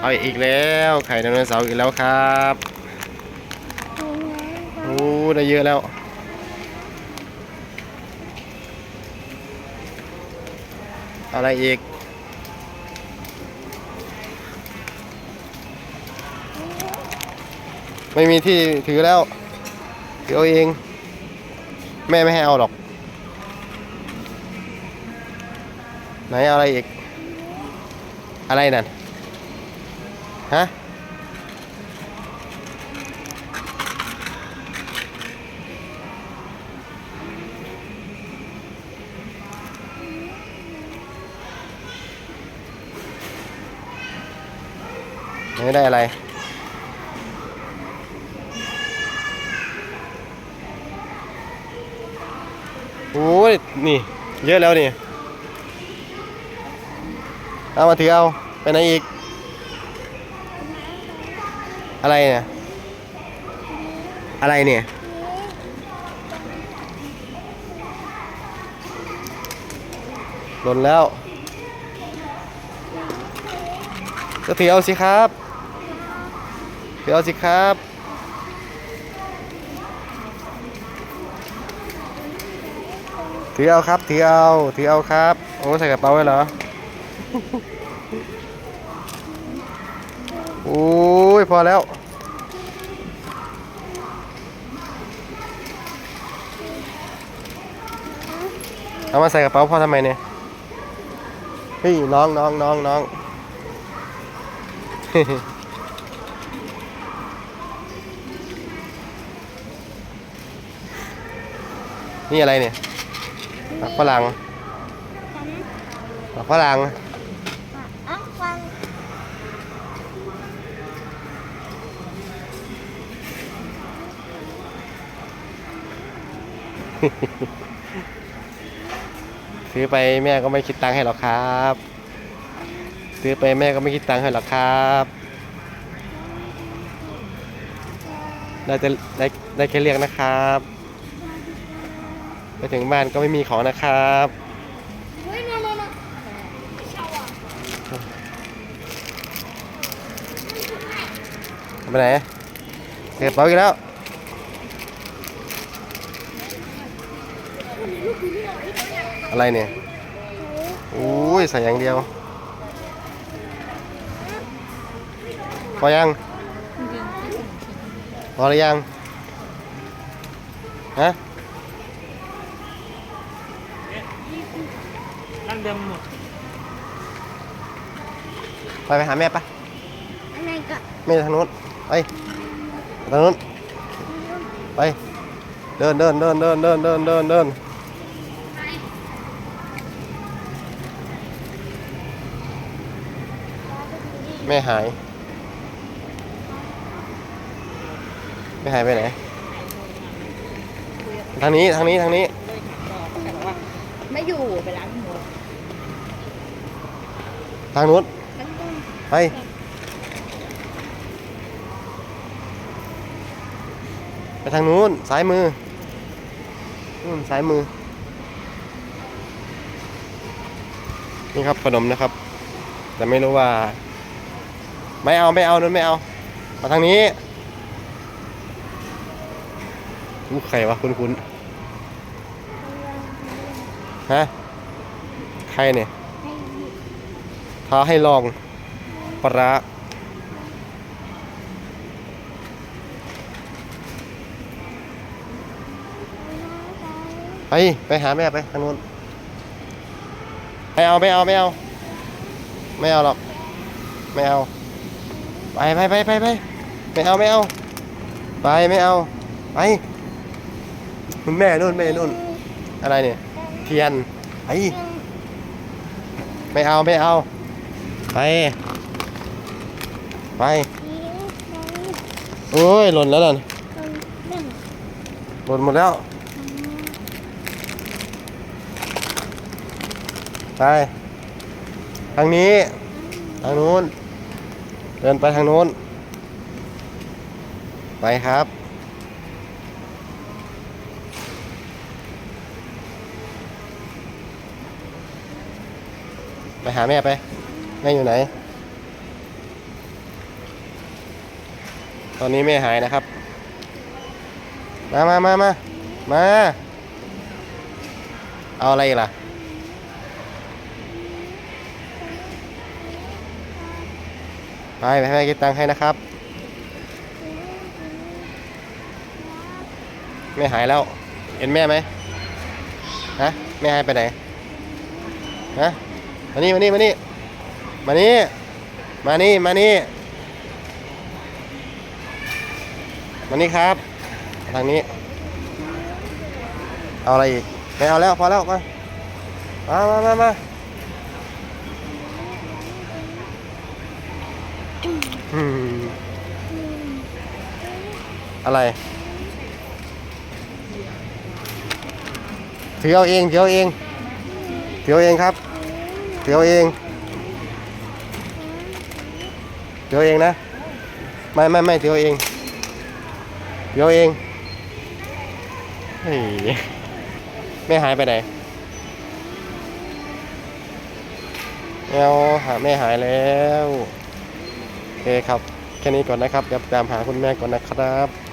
เอาอีกแล้วไข่ไดโนเสาร์อีกแล้วครับโอ้ได้เยอะแล้วอะไรอีกไม่มีที่ถือแล้วถือเอาเอง แม่ไม่ให้เอาหรอก ไหนอะไรอีก อะไรนั่น ฮะไม่ได้อะไร โอ้ย นี่ เยอะแล้วนี่ เอามาถือเอา ไปไหนอีก อะไรเนี่ย อะไรเนี่ย หล่นแล้วก็ถือเอาสิครับถือเอาสิครับถือเอาครับถือเอาถือเอาครับ โอ้ใส่กระเป๋าไว้เหรอ โอ้ยพอแล้ว เอามาใส่กระเป๋าพ่อทำไมเนี่ยเฮ้ยน้องน้องน้องน้องนี่อะไรเนี่ยหมักฝรั่งหมักฝรั่งอะฟัง ซื้อไปแม่ก็ไม่คิดตังค์ให้หรอกครับ ซื้อไปแม่ก็ไม่คิดตังค์ให้หรอกครับได้จะได้ได้แค่เรียกนะครับไปถึงบ้านก็ไม่มีของนะครับไปไหนเก็บกระเป๋าอีกแล้ว อะไรเนี่ยโอ้ยใส่อย่างเดียว พอยังพอหรือยัง ฮะตั้งเดิมหมด ไปไปหาแม่ปะอันไหนก็แม่ทางนู้นไปทางนู้นไป เดินเดินเดินเดินเดินเดินเดินเดิน แม่หาย แม่หายไปไหน ทางนี้ทางนี้ทางนี้แต่ว่า ไม่อยู่ไปร้านหมูทางนู้นมันต้องไปไปทางนู้นซ้ายมือนู่นซ้ายมือ นี่ครับขนมนะครับ แต่ไม่รู้ว่า ไม่เอาไม่เอานั่นไม่เอามาทางนี้อู้ใครวะคุณคุณฮะใครเนี่ยท้าให้ลองปลร้าไปไปหาแม่ไปทางนู้นไม่เอาไม่เอาไม่เอา ไม่เอาหรอก ไม่เอา ไปไปไปไปไปไม่เอาไม่เอา ไปไม่เอา ไปคุณแม่นู่นแม่นู่น อะไรเนี่ย เทียนไปไม่เอาไม่เอา ไปไปโอ้ยหล่นแล้วนั่นหล่นหมดแล้วไปทางนี้ทางนู้น เดินไปทางโน้น ไปครับ ไปหาแม่ไป แม่อยู่ไหน ตอนนี้แม่หายนะครับ มามามามามา เอาอะไรล่ะ ไปไปให้แม่คิดตังค์ให้นะครับแม่หายแล้ว เห็นแม่ไหมฮะแม่หายไปไหนฮะมานี่มานี่มานี่มานี่มานี่มานี่มานี่ครับ ทางนี้ เอาอะไรอีกไม่เอาแล้วพอแล้วมามามามา มา อืมอะไร ถือเอาเองถือเอาเองถือเอาเองครับถือเอาเองถือเอาเองนะ ไม่ไม่ไม่ถือเอาเองถือเอาเองเฮ้ยแม่หายไปไหนแมวหาแม่หายแล้ว เคครับ แค่นี้ก่อนนะครับ เดี๋ยวตามหาคุณแม่ก่อนนะครับ